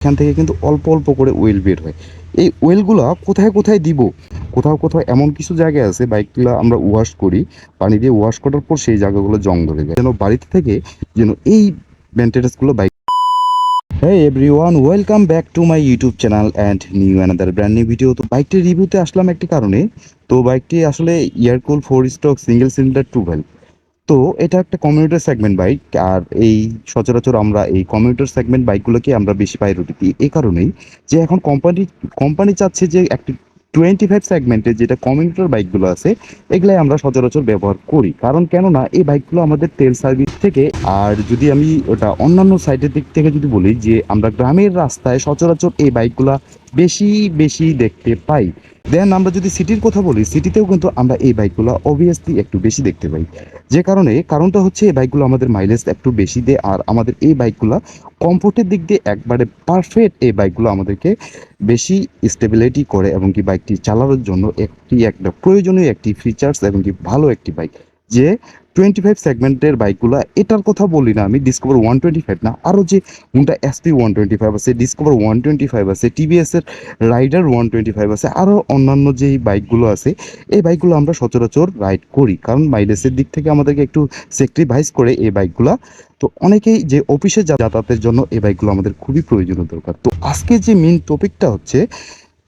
এখান থেকে কিন্তু অল্প অল্প করে ওয়েল বের হয়। এই ওয়েলগুলো কোথায় কোথায় দিব? কোথাও কোথাও এমন কিছু জায়গা আছে বাইকগুলো আমরা ওয়াশ করি পানি দিয়ে ওয়াশ করার পর সেই জায়গাগুলো জং ধরে যায়। যেন বাড়িতে থেকে যেন এই মেনটেন্যান্সগুলো bike Hey everyone, welcome back to my YouTube channel and new another brand new video তো বাইকটির রিভিউতে আসলাম একটি কারণে। তো বাইকটি আসলে air cool four stroke single cylinder two valve তো এটা একটা কমিউটার সেগমেন্ট বাইক আর এই সচরাচর আমরা এই কমিউটার সেগমেন্ট বাইকগুলোকে আমরা বেশি প্রায়োরিটি দিই। এই কারণেই যে এখন কোম্পানি কোম্পানি চাচ্ছে যে একটি টোয়েন্টি ফাইভ সেগমেন্টে যেটা কমিউটার বাইকগুলো আছে, এগুলাই আমরা সচরাচর ব্যবহার করি। কারণ কেননা এই বাইকগুলো আমাদের তেল সার্ভিস থেকে, আর যদি আমি ওটা অন্যান্য সাইডের দিক থেকে যদি বলি যে আমরা গ্রামের রাস্তায় সচরাচর এই বাইকগুলা বেশি বেশি দেখতে পাই। দেন আমরা যদি সিটির কথা বলি সিটিতেও কিন্তু আমরা এই বাইকগুলো অবভিয়াসলি একটু বেশি দেখতে পাই। যে কারণে কারণটা হচ্ছে এই বাইকগুলো আমাদের মাইলেজ একটু বেশি দেয়, আর আমাদের এই বাইকগুলো কমফোর্টের দিক দিয়ে একবারে পারফেক্ট এই বাইকগুলো আমাদেরকে বেশি স্টেবিলিটি করে এবং কি বাইকটি চালানোর জন্য একটি একটা প্রয়োজনীয় একটি ফিচার্স এবং কি ভালো একটি বাইক যে টোয়েন্টি ফাইভ সেগমেন্টের বাইকগুলো এটার কথা বলি না আমি ডিসকভার ওয়ান টোয়েন্টি ফাইভ না। আরও যে Honda SP one twenty five আছে ডিসকভার ওয়ান টোয়েন্টি ফাইভ আছে টিভিএসের রাইডার ওয়ান টোয়েন্টি ফাইভ আছে, আরও অন্যান্য যেই বাইকগুলো আছে, এই বাইকগুলো আমরা সচরাচর রাইড করি। কারণ মাইলেজের দিক থেকে আমাদেরকে একটু স্যাক্রিফাইস করে এই বাইকগুলো। তো অনেকেই যে অফিসে যাতায়াতের জন্য এই বাইকগুলো আমাদের খুবই প্রয়োজনীয় দরকার। তো আজকে যে মেন টপিকটা হচ্ছে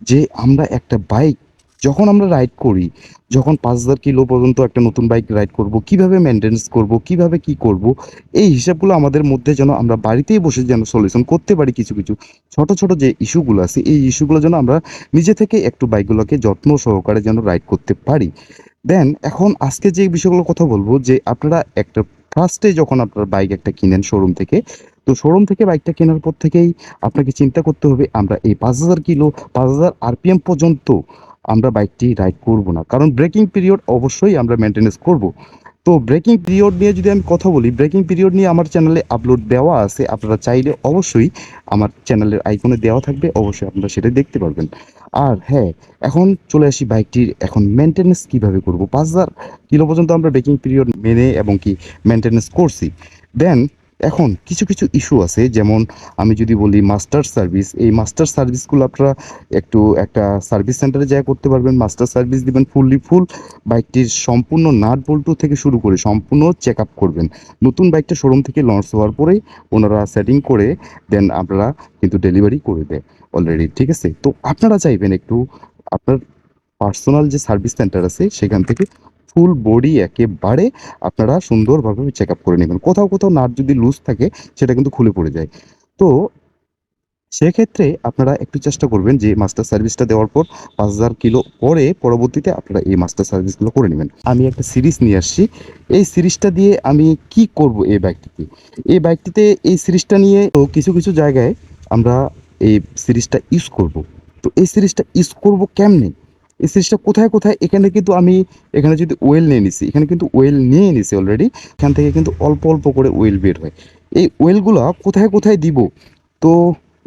যে আমরা একটা বাইক যখন আমরা রাইড করি, যখন পাঁচ হাজার কিলো পর্যন্ত একটা নতুন বাইক রাইড করব, কীভাবে মেনটেন্স করব, কীভাবে কি করব, এই হিসাবগুলো আমাদের মধ্যে যেন আমরা বাড়িতেই বসে যেন সলিউশন করতে পারি কিছু কিছু ছোট ছোট যে ইস্যুগুলো আছে, এই ইস্যুগুলো যেন আমরা নিজে থেকে একটু বাইকগুলোকে যত্ন সহকারে যেন রাইড করতে পারি। দেন এখন আজকে যে বিষয়গুলো কথা বলব, যে আপনারা একটা ফার্স্টে যখন আপনার বাইক একটা কিনেন শোরুম থেকে, তো শোরুম থেকে বাইকটা কেনার পর থেকেই আপনাকে চিন্তা করতে হবে, আমরা এই পাঁচ হাজার কিলো, পাঁচ হাজার আরপিএম পর্যন্ত আমরা বাইকটি রাইড করব না। কারণ ব্রেকিং পিরিয়ড অবশ্যই আমরা মেনটেনেন্স করব। তো ব্রেকিং পিরিয়ড নিয়ে যদি আমি কথা বলি ব্রেকিং পিরিয়ড নিয়ে আমার চ্যানেলে আপলোড দেওয়া আছে, আপনারা চাইলে অবশ্যই আমার চ্যানেলের আইকনে দেওয়া থাকবে, অবশ্যই আপনারা সেটা দেখতে পারবেন। আর হ্যাঁ এখন চলে আসি বাইকটির এখন মেনটেনেন্স কীভাবে করব। পাঁচ হাজার কিলো পর্যন্ত আমরা ব্রেকিং পিরিয়ড মেনে এবং কি মেনটেনেন্স করছি। দেন এখন কিছু কিছু ইস্যু আছে, যেমন আমি যদি বলি মাস্টার সার্ভিস এই মাস্টার সার্ভিসগুলো আপনারা একটু একটা সার্ভিস সেন্টারে যা করতে পারবেন। মাস্টার সার্ভিস দিবেন ফুললি ফুল বাইকটির সম্পূর্ণ নাট বল্টু থেকে শুরু করে সম্পূর্ণ চেক আপ করবেন। নতুন বাইকটা শোরুম থেকে লঞ্চ হওয়ার পরেই ওনারা সেটিং করে দেন আপনারা কিন্তু ডেলিভারি করে দেয় অলরেডি ঠিক আছে? তো আপনারা চাইবেন একটু আপনার পার্সোনাল যে সার্ভিস সেন্টার আছে সেখান থেকে ফুল বডি একেবারে আপনারা সুন্দরভাবে চেক আপ করে নেবেন। কোথাও কোথাও নাট যদি লুজ থাকে, সেটা কিন্তু খুলে পড়ে যায়। তো সেক্ষেত্রে আপনারা একটু চেষ্টা করবেন যে মাস্টার সার্ভিসটা দেওয়ার পর পাঁচ হাজার কিলো পরে পরবর্তীতে আপনারা এই মাস্টার সার্ভিসগুলো করে নেবেন। আমি একটা সিরিজ নিয়ে আসছি। এই সিরিজটা দিয়ে আমি কি করব এই বাইকটিতে এই বাইকটিতে এই সিরিজটা নিয়ে তো কিছু কিছু জায়গায় আমরা এই সিরিজটা ইউজ করব। তো এই সিরিজটা ইউজ করব কেমনে? সিরিজটা কোথায় কোথায়, এখানে কিন্তু আমি, এখানে যদি ওয়েল নিয়ে নিছি, এখানে কিন্তু ওয়েল নিয়ে নিছি অলরেডি এখান থেকে কিন্তু অল্প অল্প করে ওয়েল বের হয়। এই ওয়েলগুলো কোথায় কোথায় দিব? তো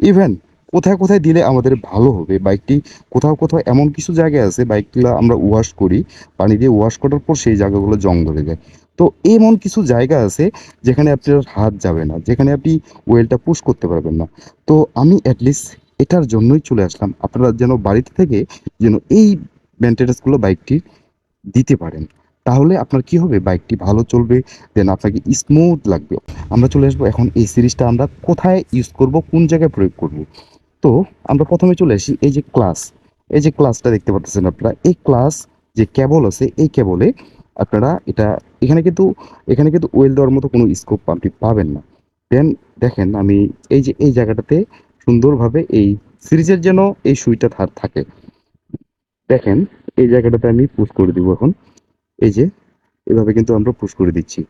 ইভেন কোথায় কোথায় দিলে আমাদের ভালো হবে? বাইকটি কোথাও কোথাও এমন কিছু জায়গা আছে বাইকগুলো আমরা ওয়াশ করি, পানি দিয়ে ওয়াশ করার পর সেই জায়গাগুলো জং ধরে যায়। তো, এমন কিছু জায়গা আছে, যেখানে আপনার হাত যাবে না, যেখানে আপনি ওয়েলটা পুশ করতে পারবেন না। তো, আমি অ্যাটলিস্ট এটার জন্যই চলে আসলাম। আপনারা যেন বাড়িতে থেকে যেন এই মেনটেন্যান্সগুলো বাইকটি দিতে পারেন। তাহলে আপনার কি হবে? বাইকটি ভালো চলবে দেন আপনাকে স্মুথ লাগবে। আমরা চলে আসব এখন এই সিরিজটা আমরা কোথায় ইউজ করব, কোন জায়গায় প্রয়োগ করব? তো আমরা প্রথমে চলে আসি এই যে ক্লাস এই যে ক্লাসটা দেখতে পাচ্ছেন আপনারা, এই ক্লাস যে কেবল আছে, এই কেবলে আপনারা এটা, এখানে কিন্তু এখানে কিন্তু ওয়েল দেওয়ার মতো কোনো স্কোপ আপনি পাবেন না। দেন দেখেন আমি এই যে, এই জায়গাটাতে সুন্দরভাবে এই সিরিজের যেন এই সুইটা থাকে। দেখেন, এই জায়গাটাতে আমি পুশ করে দিব এখন। এই যে, এভাবে কিন্তু আমরা পুশ করে দিচ্ছি।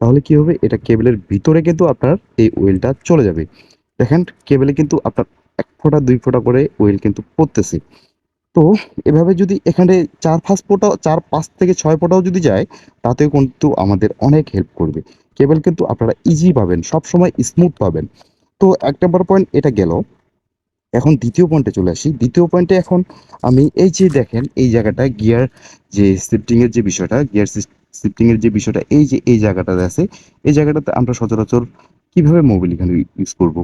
তাহলে কি হবে? এটা কেবলের ভিতরে কিন্তু আপনার এই ওয়েলটা চলে যাবে। দেখেন, কেবলে কিন্তু আপনার এক ফোঁটা, দুই ফোঁটা করে ওয়েল কিন্তু পড়তেছে। তো এভাবে যদি এখানে চার পাঁচ ফোঁটা, চার পাঁচ থেকে ছয় ফোঁটাও যদি যায়, তাতেও কিন্তু আমাদের অনেক হেল্প করবে। কেবল কিন্তু আপনারা ইজি পাবেন সব সময় স্মুথ পাবেন। তো এক নম্বর পয়েন্ট এটা গেল। এখন দ্বিতীয় পয়েন্টে চলে আসি। দ্বিতীয় পয়েন্টে এখন আমি এই যে দেখেন, এই জায়গাটা গিয়ার যে শিফটিং এর যে বিষয়টা গিয়ার শিফটিং এর যে বিষয়টা, এই যে, এই জায়গাটাতে আছে, এই জায়গাটাতে আমরা সচরাচর কীভাবে মোবিল এখানে ইউজ করব?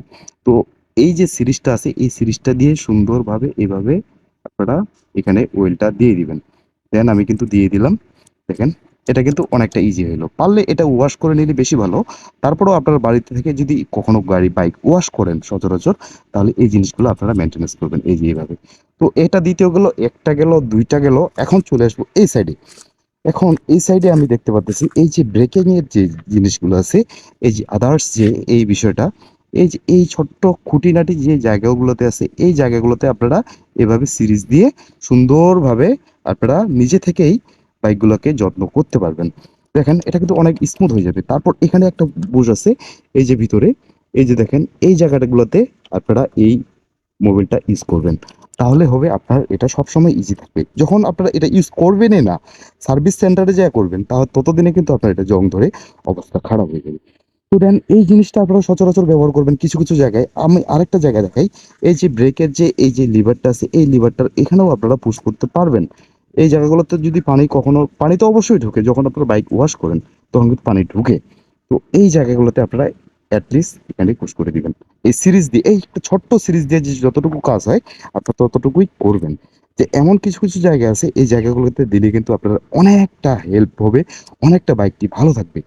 তো এই যে সিরিজটা আছে, এই সিরিজটা দিয়ে সুন্দরভাবে এভাবে আপনারা এখানে ওয়েলটা দিয়ে দিবেন। দেন আমি কিন্তু দিয়ে দিলাম। দেখেন এটা কিন্তু অনেকটা ইজি হলো পারলে এটা ওয়াশ করে নিলে বেশি ভালো। তারপরেও আপনার বাড়িতে থেকে যদি কখনো গাড়ি বাইক ওয়াশ করেন সচরাচর, তাহলে এই জিনিসগুলো আপনারা মেনটেন্যান্স করবেন এই যে এইভাবে তো এটা দ্বিতীয় গেল, একটা গেল, দুইটা গেল, এখন চলে আসব এই সাইডে এখন এই সাইডে আমি দেখতে পাচ্ছি এই যে ব্রেকিং এর যে জিনিসগুলো আছে, এই যে আদার্স যে এই বিষয়টা, এই যে এই ছোট্ট খুঁটিনাটি যে জায়গাগুলোতে আছে, এই জায়গাগুলোতে আপনারা এভাবে সিরিজ দিয়ে সুন্দরভাবে আপনারা নিজে থেকেই বাইকগুলোকে যত্ন করতে পারবেন। দেখেন, এটা কিন্তু অনেক স্মুথ হয়ে যাবে। তারপর এখানে একটা বুশ আছে, এই যে ভিতরে, এই যে দেখেন, এই জায়গাটাগুলোতে আপনারা এই মোবিলটা ইউজ করবেন। তাহলে হবে আপনার, এটা সবসময় ইজি থাকবে। যখন আপনারা এটা ইউজ করবেনই না সার্ভিস সেন্টারে যা করবেন, তাহলে ততদিনে কিন্তু আপনার এটা জং ধরে অবস্থা খারাপ হয়ে যাবে। তো দেন, এই জিনিসটা আপনারা সচরাচর ব্যবহার করবেন কিছু কিছু জায়গায়। আমি আরেকটা জায়গায় দেখাই, এই যে ব্রেকের যে, এই যে লিভারটা আছে, এই লিভারটার এখানেও আপনারা পুশ করতে পারবেন। এই জায়গাগুলোতে যদি পানি কখনো, পানি তো অবশ্যই ঢুকে, যখন আপনারা বাইক ওয়াশ করেন, তখন কিন্তু পানি ঢুকে। তো এই জায়গাগুলোতে আপনারা অ্যাটলিস্ট এখানে পুশ করে দিবেন। এই সিরিজ দিয়ে, এই একটা ছোট্ট সিরিজ দিয়ে যে যতটুকু কাজ হয়, আপনারা ততটুকুই করবেন। যে এমন কিছু কিছু জায়গা আছে, এই জায়গাগুলোতে দিলে কিন্তু আপনার অনেকটা হেল্প হবে, অনেকটা বাইকটি ভালো থাকবে।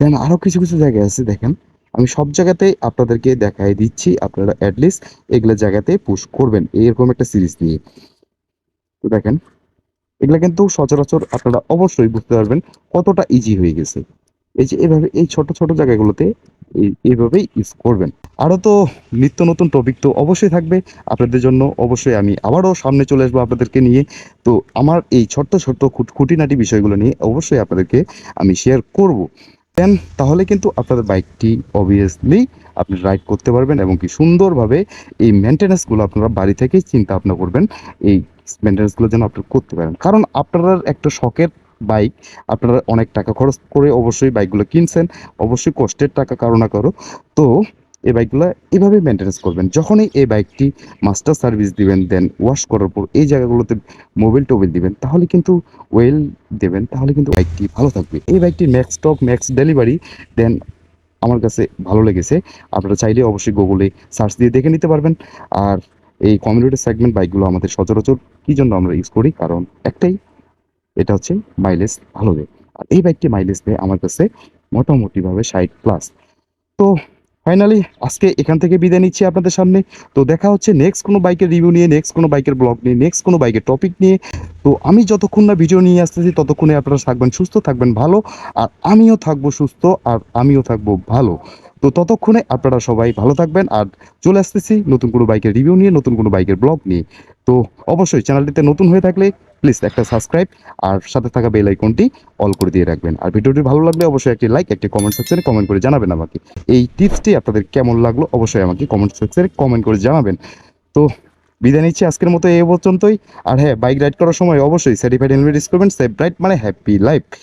দেন আরও কিছু কিছু জায়গা আছে, দেখেন, আমি সব জায়গাতেই আপনাদেরকে দেখাই দিচ্ছি, আপনারা অ্যাটলিস্ট এগুলো জায়গাতে পুশ করবেন, এরকম একটা সিরিজ নিয়ে তো দেখেন এগুলা কিন্তু সচরাচর আপনারা অবশ্যই বুঝতে পারবেন কতটা ইজি হয়ে গেছে। এই যে এভাবে এই ছোট ছোট জায়গাগুলোতে এই- এইভাবেই ইউজ করবেন। আরও তো নিত্য নতুন টপিক তো অবশ্যই থাকবে। আপনাদের জন্য অবশ্যই আমি আবারও সামনে চলে আসব আপনাদেরকে নিয়ে। তো আমার এই ছোট্ট ছোট্ট খুট- খুঁটিনাটি বিষয়গুলো নিয়ে অবশ্যই আপনাদেরকে আমি শেয়ার করব। দেন তাহলে কিন্তু আপনাদের বাইকটি অবভিয়াসলি আপনি রাইড করতে পারবেন এবং কি সুন্দরভাবে এই মেনটেন্যান্সগুলো আপনারা বাড়ি থেকেই চিন্তা ভাবনা করবেন। এই মেনটেন্যান্সগুলো যেন আপনারা করতে পারেন। কারণ আপনারা একটা শখের বাইক আপনারা অনেক টাকা খরচ করে অবশ্যই বাইকগুলো কিনছেন, অবশ্যই কষ্টের টাকা কারও না কারও। তো এই বাইকগুলো এভাবে মেনটেন্যান্স করবেন। যখনই এই বাইকটি মাস্টার সার্ভিস দিবেন দেন ওয়াশ করার পর এই জায়গাগুলোতে মোবিল টোবিল দিবেন, তাহলে কিন্তু ওয়েল দেবেন, তাহলে কিন্তু বাইকটি ভালো থাকবে। এই বাইকটি ম্যাক্স স্টক ম্যাক্স ডেলিভারি দেন আমার কাছে ভালো লেগেছে। আপনারা চাইলে অবশ্যই গুগলে সার্চ দিয়ে দেখে নিতে পারবেন। আর এই কমিউনিটি সেগমেন্ট বাইকগুলো আমাদের সচরাচর কি জন্য আমরা ইউজ করি? কারণ একটাই, এটা হচ্ছে মাইলেজ ভালো দেয় আর এই বাইকটি মাইলেজ দেয় আমার কাছে মোটামুটিভাবে ষাট প্লাস তো ফাইনালি আজকে এখান থেকে বিদায় নিচ্ছি আপনাদের সামনে। তো দেখা হচ্ছে নেক্সট কোনো বাইকের রিভিউ নিয়ে নেক্সট কোনো বাইকের ব্লগ নিয়ে নেক্সট কোনো বাইকের টপিক নিয়ে। তো আমি যতক্ষণ না ভিডিও নিয়ে আসতেছি, ততক্ষণে আপনারা থাকবেন সুস্থ, থাকবেন ভালো। আর আমিও থাকব সুস্থ, আর আমিও থাকব ভালো। তো ততক্ষণে আপনারা সবাই ভালো থাকবেন আর চলে আসতেছি নতুন কোনো বাইকের রিভিউ নিয়ে, নতুন কোনো বাইকের ব্লগ নিয়ে। তো অবশ্যই চ্যানেলটিতে নতুন হয়ে থাকলে প্লিজ একটা সাবস্ক্রাইব আর সাথে থাকা বেল আইকনটি অল করে দিয়ে রাখবেন। আর ভিডিওটি ভালো লাগলে অবশ্যই একটি লাইক একটি কমেন্ট সেকশনে কমেন্ট করে জানাবেন আমাকে। এই টিপসটি আপনাদের কেমন লাগল অবশ্যই আমাকে কমেন্ট সেকশনে কমেন্ট করে জানাবেন। তো বিদায় নিচ্ছি আজকের মতো এই পর্যন্তই। আর হ্যাঁ বাইক রাইড করার সময় অবশ্যই সার্টিফাইড হেলমেট ইউজ করবেন সেফ রাইড মানে হ্যাপি লাইফ